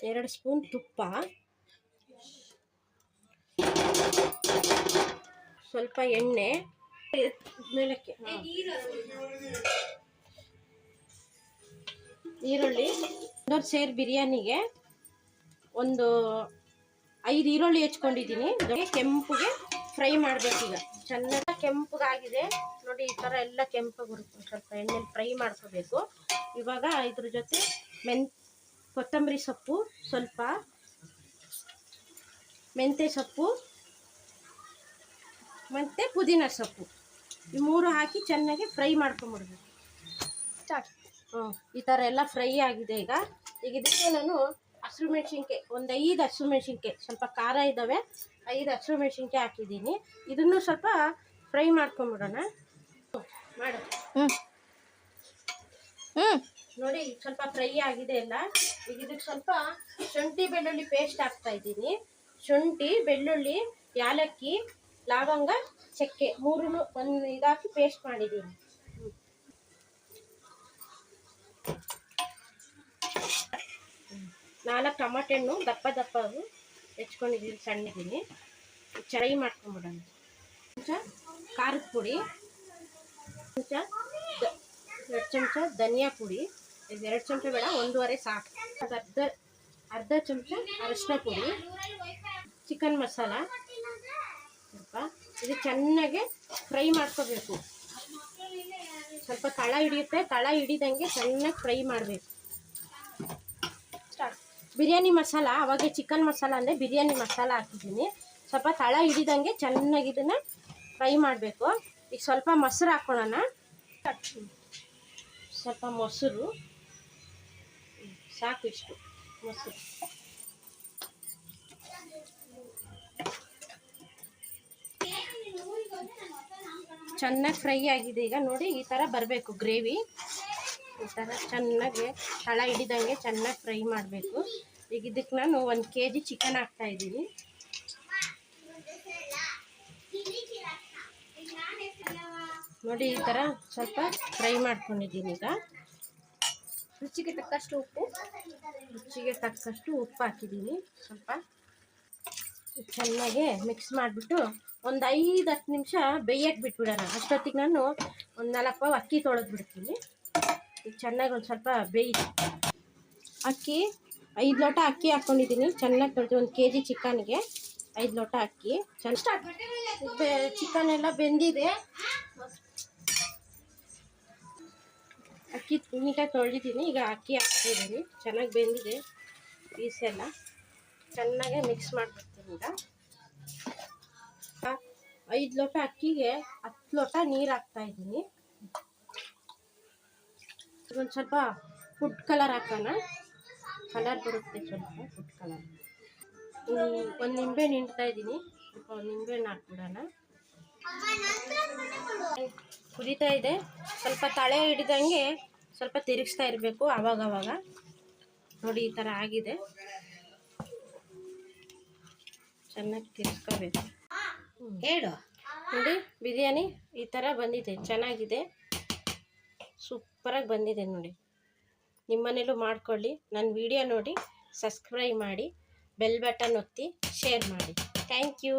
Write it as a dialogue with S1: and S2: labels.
S1: ಎರಡು ಸ್ಪೂನ್ ತುಪ್ಪ. ಸ್ವಲ್ಪ ಎಣ್ಣೆ. ಮೇಲಕ್ಕೆ. ಈರುಳ್ಳಿ. ಒಂದೊಂದು ಸೇರ್ ಬಿರಿಯಾನಿಗೆ ಒಂದು ಐದು ಈರುಳ್ಳಿ ಹೆಚ್ಕೊಂಡಿದ್ದೀನಿ. ಕೆಂಪುಗೆ ಫ್ರೈ ಮಾಡ್ಬೇಕೀಗ. ಚೆನ್ನಾಗಿ ಕೆಂಪಗಾಗಿದೆ. ನೋಡಿ ಈ ಥರ ಎಲ್ಲ ಕೆಂಪು ಬರುತ್ತೆ. ಸ್ವಲ್ಪ ಎಣ್ಣೆಲಿ ಫ್ರೈ ಮಾಡ್ಕೋಬೇಕು. ಇವಾಗ ಇದ್ರ ಜೊತೆ ಮೆನ್ ಕೊತ್ತಂಬರಿ ಸೊಪ್ಪು ಸ್ವಲ್ಪ ಮೆಂತ್ಯ ಸೊಪ್ಪು ಮತ್ತು ಪುದೀನ ಸೊಪ್ಪು. ಈ ಮೂರು ಹಾಕಿ ಚೆನ್ನಾಗಿ ಫ್ರೈ ಮಾಡ್ಕೊಂಬಿಡ್ಬೇಕು. ಸ್ಟಾರ್ಟ್. ಹ್ಞೂ ಈ ಥರ ಎಲ್ಲ ಫ್ರೈ ಆಗಿದೆ ಈಗ. ಈಗ ಇದಕ್ಕೆ ನಾನು ಹಸಿರು ಮೆಣಸಿನ್ಕಾಯಿ ಒಂದು ಐದು ಹಸಿರು ಮೆಣಸಿನ್ಕಾಯಿ ಸ್ವಲ್ಪ ಖಾರ ಇದ್ದಾವೆ ಐದು ಹಸಿರು ಮೆಣಸಿನ್ಕಾಯಿ ಹಾಕಿದ್ದೀನಿ. ಇದನ್ನು ಸ್ವಲ್ಪ ಫ್ರೈ ಮಾಡ್ಕೊಂಬಿಡೋಣ. ಮಾಡು.
S2: ಹ್ಞೂ ಹ್ಞೂ
S1: ನೋಡಿ ಸ್ವಲ್ಪ ಫ್ರೈ ಆಗಿದೆ ಎಲ್ಲ ಈಗ ಇದಕ್ಕೆ ಸ್ವಲ್ಪ ಶುಂಠಿ ಬೆಳ್ಳುಳ್ಳಿ ಪೇಸ್ಟ್ ಹಾಕ್ತಾ ಇದ್ದೀನಿ. ಶುಂಠಿ ಬೆಳ್ಳುಳ್ಳಿ ಯಾಲಕ್ಕಿ ಲವಂಗ ಚಕ್ಕೆ ಮೂರು ಒಂದು ಇದಾಕಿ ಪೇಸ್ಟ್ ಮಾಡಿದ್ದೀನಿ. ನಾಲ್ಕು ಟಮಾಟೆ ಹಣ್ಣು, ದಪ್ಪ ದಪ್ಪ ಅದು ಹೆಚ್ಕೊಂಡಿದ್ದೀನಿ ಸಣ್ಣಿದ್ದೀನಿ ಚರೈ ಮಾಡ್ಕೊಂಬಿಡೋಣ. ಚಮಚ ಖಾರದ ಪುಡಿ ಚಮಚ ಎರಡು ಚಮಚ ಧನಿಯಾ ಪುಡಿ, ಇದು ಎರಡು ಚಮಚ ಬೇಡ, ಒಂದೂವರೆ ಸಾಕು. ಅದು ಅರ್ಧ ಅರ್ಧ ಚಮಚ ಅರಶಿನ ಪುಡಿ, ಚಿಕನ್ ಮಸಾಲ. ಸ್ವಲ್ಪ, ಇದು ಚೆನ್ನಾಗಿ ಫ್ರೈ ಮಾಡ್ಕೋಬೇಕು. ಸ್ವಲ್ಪ ತಳ ಹಿಡಿಯುತ್ತೆ, ತಳ ಹಿಡಿದಂಗೆ ಚೆನ್ನಾಗಿ ಫ್ರೈ ಮಾಡಬೇಕು. ಬಿರಿಯಾನಿ ಮಸಾಲ, ಅವಾಗೆ ಚಿಕನ್ ಮಸಾಲ ಅಂದರೆ ಬಿರಿಯಾನಿ ಮಸಾಲ ಹಾಕಿದ್ದೀನಿ. ಸ್ವಲ್ಪ ತಳ ಹಿಡಿದಂಗೆ ಚೆನ್ನಾಗಿ ಇದನ್ನು ಫ್ರೈ ಮಾಡಬೇಕು. ಈಗ ಸ್ವಲ್ಪ ಮೊಸರು ಹಾಕ್ಕೊಳ್ಳೋಣ ಸ್ವಲ್ಪ ಮೊಸರು. ಸಾಕು ಇಷ್ಟು ಮೊಸರು. ಚೆನ್ನಾಗಿ ಫ್ರೈ ಆಗಿದೆ. ಈಗ ನೋಡಿ ಈ ಥರ ಬರಬೇಕು, ಗ್ರೇವಿ. ಈ ಥರ ಚೆನ್ನಾಗಿ ತಳ ಹಿಡಿದಂಗೆ ಚೆನ್ನಾಗಿ ಫ್ರೈ ಮಾಡಬೇಕು. ಈಗ ಇದಕ್ಕೆ ನಾನು ಒಂದು ಕೆ ಜಿ ಚಿಕನ್ ಹಾಕ್ತಾ ಇದ್ದೀನಿ. ನೋಡಿ ಈ ಥರ ಸ್ವಲ್ಪ ಫ್ರೈ ಮಾಡ್ಕೊಂಡಿದ್ದೀನಿ ಈಗ.
S2: ರುಚಿಗೆ ತಕ್ಕಷ್ಟು ಉಪ್ಪು.
S1: ರುಚಿಗೆ ತಕ್ಕಷ್ಟು ಉಪ್ಪು ಹಾಕಿದ್ದೀನಿ. ಸ್ವಲ್ಪ ಚೆನ್ನಾಗಿ ಮಿಕ್ಸ್ ಮಾಡಿಬಿಟ್ಟು ಒಂದು ಐದು ಹತ್ತು ನಿಮಿಷ ಬೇಯಕ್ಕೆ ಬಿಟ್ಬಿಡೋಣ. ಅಷ್ಟೊತ್ತಿಗೆ ನಾನು ಒಂದು ನಾಲ್ಕು ಅಕ್ಕಿ ತೊಳೆದು ಬಿಡ್ತೀನಿ. ಚೆನ್ನಾಗಿ ಒಂದು ಸ್ವಲ್ಪ ಬೇಯಿ ಅಕ್ಕಿ, ಐದು ಲೋಟ ಅಕ್ಕಿ ಹಾಕ್ಕೊಂಡಿದ್ದೀನಿ ಚೆನ್ನಾಗಿ ತೊಳೆದು ಒಂದು ಕೆ ಜಿ ಚಿಕನ್ಗೆ ಐದು ಲೋಟ ಅಕ್ಕಿ. ಚಿಕನ್ ಎಲ್ಲ ಬೆಂದಿದೆ. ಅಕ್ಕಿ ನೀಟಾಗಿ ತೊಳೆದಿದ್ದೀನಿ. ಈಗ ಅಕ್ಕಿ ಹಾಕ್ತಿದ್ದೀನಿ. ಚೆನ್ನಾಗಿ ಬೆಂದಿದೆ. ಪೀಸ್ ಎಲ್ಲ ಚೆನ್ನಾಗೆ ಮಿಕ್ಸ್ ಮಾಡಿಬಿಡ್ತೀನಿ ಈಗ. ಐದು ಲೋಟ ಅಕ್ಕಿಗೆ ಹತ್ತು ಲೋಟ ನೀರು ಹಾಕ್ತಾ ಇದ್ದೀನಿ. ಒಂದು ಸ್ವಲ್ಪ ಫುಡ್ ಕಲರ್ ಹಾಕೋಣ. ಕಲರ್ ಬರುತ್ತೆ ಸ್ವಲ್ಪ ಫುಡ್ ಕಲರ್ ಒಂದು ನಿಂಬೆಹಣ್ಣು ಹಿಂಡ್ತಾ ಇದ್ದೀನಿ. ಸ್ವಲ್ಪ ಒಂದು ನಿಂಬೆಹಣ್ಣು ಹಾಕ್ಬಿಡೋಣ ಕುದೀತಾ ಇದೆ. ಸ್ವಲ್ಪ ತಳೆ ಹಿಡಿದಂಗೆ ಸ್ವಲ್ಪ ತಿರುಗಿಸ್ತಾ ಇರಬೇಕು ಆವಾಗವಾಗ. ನೋಡಿ ಈ ಥರ ಆಗಿದೆ. ಚೆನ್ನಾಗಿ ತಿರ್ಸ್ಕೋಬೇಕು.
S2: ಹೇಳು.
S1: ನೋಡಿ ಬಿರಿಯಾನಿ ಈ ಥರ ಬಂದಿದೆ. ಚೆನ್ನಾಗಿದೆ. ಸೂಪರಾಗಿ ಬಂದಿದೆ ನೋಡಿ. ನಿಮ್ಮನೇಲೂ ಮಾಡ್ಕೊಳ್ಳಿ, ನನ್ನ ವಿಡಿಯೋ ನೋಡಿ, ಸಬ್ಸ್ಕ್ರೈಬ್ ಮಾಡಿ, ಬೆಲ್ ಬಟನ್ ಒತ್ತಿ, ಶೇರ್ ಮಾಡಿ. Thank you.